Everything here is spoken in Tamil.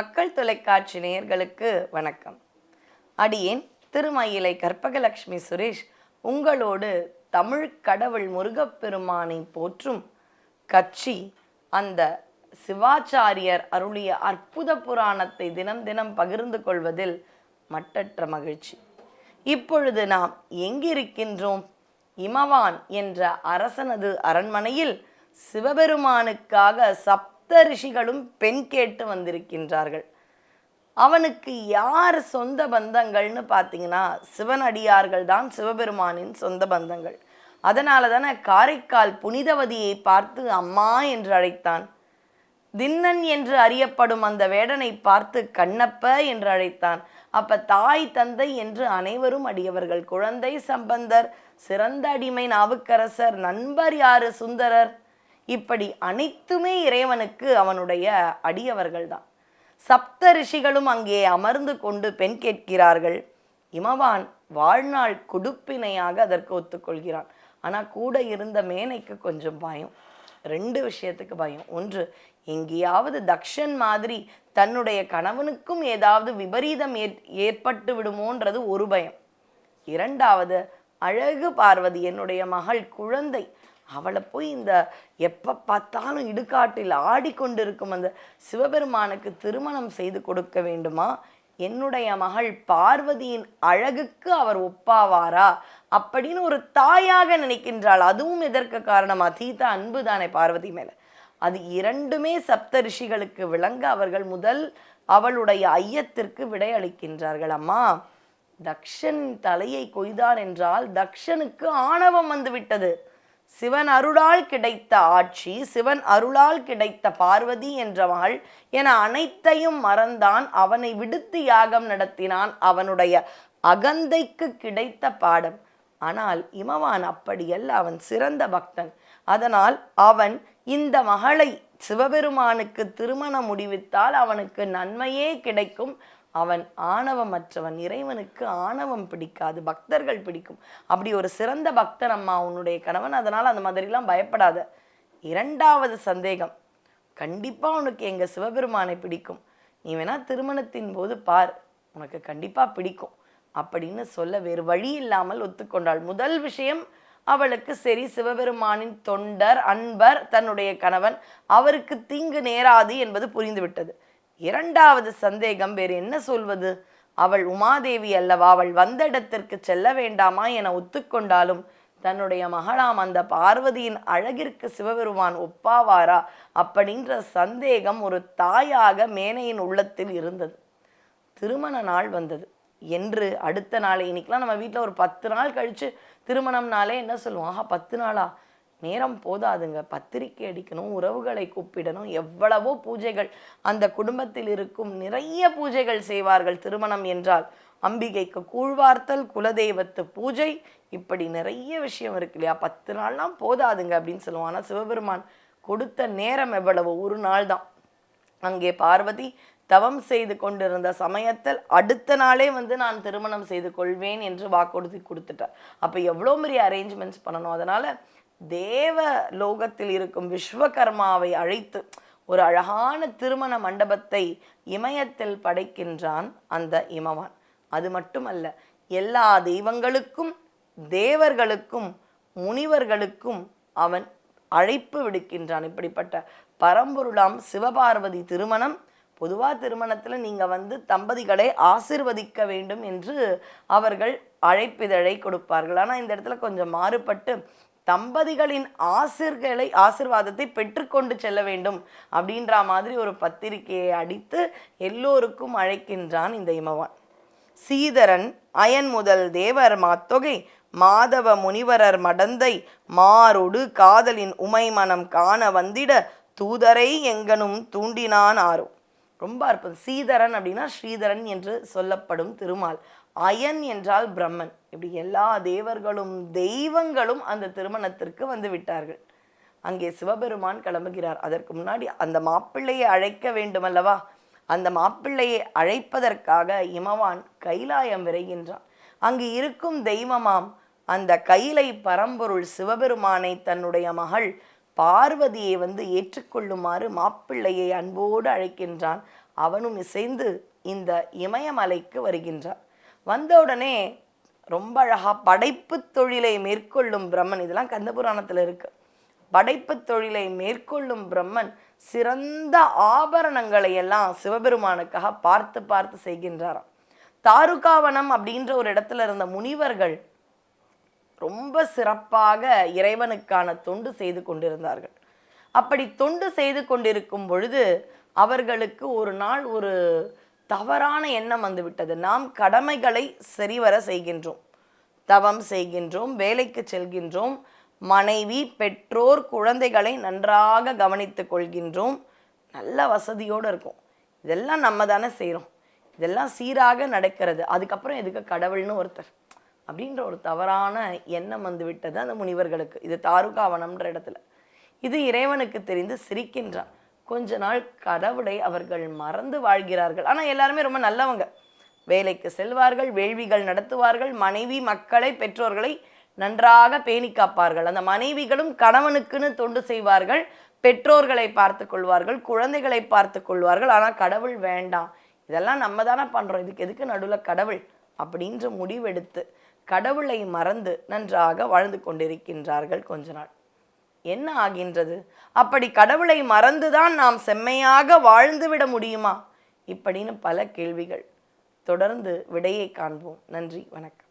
மக்கள் தொலைக்காட்சி நேயர்களுக்கு வணக்கம். அடியேன் திருமயிலை கற்பகலட்சுமி சுரேஷ் உங்களோடு தமிழ் கடவுள் முருகப்பெருமானை போற்றும் கட்சி அந்த சிவாச்சாரியர் அருளிய அற்புத புராணத்தை தினம் தினம் பகிர்ந்து கொள்வதில் மட்டற்ற மகிழ்ச்சி. இப்பொழுது நாம் எங்கிருக்கின்றோம்? இமவான் என்ற அரசனது அரண்மனையில் சிவபெருமானுக்காக சப் சப்த ரிஷிகளும் பெண் கேட்டு வந்திருக்கின்றார்கள். அவனுக்கு யார் சொந்த பந்தங்கள்னு பார்த்தீங்கன்னா சிவனடியார்கள் தான் சிவபெருமானின் சொந்த பந்தங்கள். அதனால தானே காரைக்கால் புனிதவதியை பார்த்து அம்மா என்று அழைத்தான். தின்னன் என்று அறியப்படும் அந்த வேடனை பார்த்து கண்ணப்ப என்று அழைத்தான். அப்ப தாய் தந்தை என்று அனைவரும் அடியவர்கள். குழந்தை சம்பந்தர் சிறந்த அடிமை நாவுக்கரசர் நண்பர் யாரு சுந்தரர்? இப்படி அனைத்துமே இறைவனுக்கு அவனுடைய அடியவர்கள் தான் சப்த ரிஷிகளும் அங்கே அமர்ந்து கொண்டு பெண் கேட்கிறார்கள். இமவான் வாழ்நாள் குடுப்பினையாக அதற்கு ஒத்துக்கொள்கிறான். ஆனால் கூட இருந்த மேனைக்கு கொஞ்சம் பயம். ரெண்டு விஷயத்துக்கு பயம். ஒன்று எங்கேயாவது தக்ஷன் மாதிரி தன்னுடைய கணவனுக்கும் ஏதாவது விபரீதம் ஏற் ஏற்பட்டு விடுமோன்றது ஒரு பயம். இரண்டாவது அழகு பார்வதி என்னுடைய மகள் குழந்தை. அவளை போய் இந்த எப்போ பார்த்தாலும் இடுகாட்டில் ஆடிக்கொண்டிருக்கும் அந்த சிவபெருமானுக்கு திருமணம் செய்து கொடுக்க வேண்டுமா? என்னுடைய மகள் பார்வதியின் அழகுக்கு அவர் ஒப்பாவாரா? அப்படின்னு ஒரு தாயாக நினைக்கின்றாள். அதுவும் எதற்கு காரணம்? அதீத அன்பு தானே பார்வதி மேலே. அது இரண்டுமே சப்த ரிஷிகளுக்கு விளங்க அவர்கள் முதல் அவளுடைய ஐயத்திற்கு விடை அளிக்கின்றார்கள் அம்மா தக்ஷன் தலையை கொய்தான் என்றால் தக்ஷனுக்கு ஆணவம் வந்து விட்டது சிவன் அருளால் கிடைத்த ஆட்சி சிவன் அருளால் கிடைத்த பார்வதி என்ற மகள் என அனைத்தையும் மறந்தான். அவனை விடுத்து யாகம் நடத்தினான் அவனுடைய அகந்தைக்கு கிடைத்த பாடம். ஆனால் இமவான் அப்படியல்ல அவன் சிறந்த பக்தன். அதனால் அவன் இந்த மகளை சிவபெருமானுக்கு திருமணம் முடிவித்தால் அவனுக்கு நன்மையே கிடைக்கும். அவன் ஆணவமற்றவன் இறைவனுக்கு ஆணவம் பிடிக்காது பக்தர்கள் பிடிக்கும். அப்படி ஒரு சிறந்த பக்தன் அம்மா உன்னுடைய கணவன். அதனால் அந்த மாதிரிலாம் பயப்படாத. இரண்டாவது சந்தேகம் கண்டிப்பாக உனக்கு எங்கள் சிவபெருமானை பிடிக்கும். நீ வேணால் திருமணத்தின் போது பார் உனக்கு கண்டிப்பாக பிடிக்கும் அப்படின்னு சொல்ல வேறு வழி இல்லாமல் ஒத்துக்கொண்டாள். முதல் விஷயம் அவளுக்கு சரி சிவபெருமானின் தொண்டர் அன்பர் தன்னுடைய கணவன் அவருக்கு தீங்கு நேராது என்பது புரிந்துவிட்டது. இரண்டாவது சந்தேகம் வேறு என்ன சொல்வது? அவள் உமாதேவி அல்லவா? அவள் வந்த இடத்திற்கு செல்ல வேண்டாமா என ஒத்துக்கொண்டாலும் தன்னுடைய மகளாம் அந்த பார்வதியின் அழகிற்கு சிவபெருமான் ஒப்பாவாரா? அப்படின்ற சந்தேகம் ஒரு தாயாக மேனையின் உள்ளத்தில் இருந்தது. திருமண நாள் வந்தது. என்று அடுத்த நாளே இன்னைக்கெலாம் நம்ம வீட்டில் ஒரு பத்து நாள் கழித்து திருமணம்னாலே என்ன சொல்லுவோம்? ஆஹா பத்து நாளா? நேரம் போதாதுங்க. பத்திரிக்கை அடிக்கணும் உறவுகளை கூப்பிடணும் எவ்வளவோ பூஜைகள் அந்த குடும்பத்தில் இருக்கும் நிறைய பூஜைகள் செய்வார்கள் திருமணம் என்றால். அம்பிகைக்கு கூழ்வார்த்தல் குலதெய்வத்து பூஜை இப்படி நிறைய விஷயம் இருக்கு இல்லையா? பத்து நாள்லாம் போதாதுங்க அப்படின்னு சொல்லுவான். ஆனால் சிவபெருமான் கொடுத்த நேரம் எவ்வளவு? ஒரு நாள் தான். அங்கே பார்வதி தவம் செய்து கொண்டிருந்த சமயத்தில் அடுத்த நாளே வந்து நான் திருமணம் செய்து கொள்வேன் என்று வாக்குறுதி கொடுத்துட்டார். அப்போ எவ்வளோ பெரிய அரேஞ்ச்மெண்ட்ஸ் பண்ணணும்? அதனால தேவ லோகத்தில் இருக்கும் விஸ்வகர்மாவை அழைத்து ஒரு அழகான திருமண மண்டபத்தை இமயத்தில் படைக்கின்றான் அந்த இமவான். அது மட்டுமல்ல எல்லா தெய்வங்களுக்கும் தேவர்களுக்கும் முனிவர்களுக்கும் அவன் அழைப்பு விடுக்கின்றான். இப்படிப்பட்ட பரம்பொருளாம் சிவபார்வதி திருமணம் பொதுவாக திருமணத்தில் நீங்கள் வந்து தம்பதிகளை ஆசிர்வதிக்க வேண்டும் என்று அவர்கள் அழைப்பிதழை கொடுப்பார்கள். ஆனால் இந்த இடத்துல கொஞ்சம் மாறுபட்டு தம்பதிகளின் ஆசிர்களை ஆசிர்வாதத்தை பெற்றுக்கொண்டு செல்ல வேண்டும் அப்படின்ற மாதிரி ஒரு பத்திரிகையை அடித்து எல்லோருக்கும் அழைக்கின்றான் இந்த இமவான். சீதரன் அயன் முதல் தேவர் மாத்தொகை மாதவ முனிவரர் மடந்தை மாறுடு காதலின் உமை மனம் காண வந்திட தூதரை எங்கனும் தூண்டினான் ஆரோ. ரொம்ப அற்புதம். சீதரன் அப்படின்னா ஸ்ரீதரன் என்று சொல்லப்படும் திருமால். அயன் என்றால் பிரம்மன். இப்படி எல்லா தேவர்களும் தெய்வங்களும் அந்த திருமணத்திற்கு வந்து விட்டார்கள். அங்கே சிவபெருமான் கிளம்புகிறார். அதற்கு முன்னாடி அந்த மாப்பிள்ளையை அழைக்க வேண்டும் அல்லவா அந்த மாப்பிள்ளையை அழைப்பதற்காக இமவான் கைலாயம் விரைகின்றான். அங்கு இருக்கும் தெய்வமாம் அந்த கைலை பரம்பொருள் சிவபெருமானை தன்னுடைய மகள் பார்வதியை வந்து ஏற்றுக்கொள்ளுமாறு மாப்பிள்ளையை அன்போடு அழைக்கின்றான். அவனும் இசைந்து இந்த இமயமலைக்கு வருகின்றான். வந்தவுடனே ரொம்ப அழகாக படைப்பு தொழிலை மேற்கொள்ளும் பிரம்மன். இதெல்லாம் கந்தபுராணத்தில் இருக்குது படைப்பு தொழிலை மேற்கொள்ளும் பிரம்மன் சிறந்த ஆபரணங்களை எல்லாம் சிவபெருமானுக்காக பார்த்து பார்த்து செய்கின்றாராம். தாருகாவனம் அப்படின்ற ஒரு இடத்துல இருந்த முனிவர்கள் ரொம்ப சிறப்பாக இறைவனுக்கான தொண்டு செய்து கொண்டிருந்தார்கள். அப்படி தொண்டு செய்து கொண்டிருக்கும் பொழுது அவர்களுக்கு ஒரு நாள் ஒரு தவறான எண்ணம் வந்துவிட்டது. நாம் கடமைகளை சரிவர செய்கின்றோம். தவம் செய்கின்றோம் வேலைக்கு செல்கின்றோம் மனைவி பெற்றோர் குழந்தைகளை நன்றாக கவனித்து கொள்கின்றோம். நல்ல வசதியோடு இருக்கும். இதெல்லாம் நம்ம தானே செய்கிறோம் இதெல்லாம் சீராக நடக்கிறது. அதுக்கப்புறம் எதுக்கு கடவுள்னு ஒருத்தர்? அப்படின்ற ஒரு தவறான எண்ணம் வந்து விட்டது அந்த முனிவர்களுக்கு. இது தாருகாவனம்ன்ற இடத்துல. இது இறைவனுக்கு தெரிந்து சிரிக்கின்றான். கொஞ்ச நாள் கடவுளை அவர்கள் மறந்து வாழ்கிறார்கள். ஆனால் எல்லாருமே ரொம்ப நல்லவங்க. வேலைக்கு செல்வார்கள் வேள்விகள் நடத்துவார்கள் மனைவி மக்களை பெற்றோர்களை நன்றாக பேணி காப்பார்கள். அந்த மனைவிகளும் கணவனுக்குன்னு தொண்டு செய்வார்கள் பெற்றோர்களை பார்த்து கொள்வார்கள் குழந்தைகளை பார்த்து கொள்வார்கள். ஆனால் கடவுள் வேண்டாம். இதெல்லாம் நம்ம தானே பண்ணுறோம் இதுக்கு எதுக்கு நடுவில் கடவுள்? அப்படின்ற முடிவெடுத்து கடவுளை மறந்து நன்றாக வாழ்ந்து கொண்டிருக்கின்றார்கள் கொஞ்ச நாள். என்ன ஆகின்றது? அப்படி கடவுளை மறந்துதான் நாம் செம்மையாக வாழ்ந்துவிட முடியுமா? இப்படின்னு பல கேள்விகள். தொடர்ந்து விடையை காண்போம். நன்றி வணக்கம்.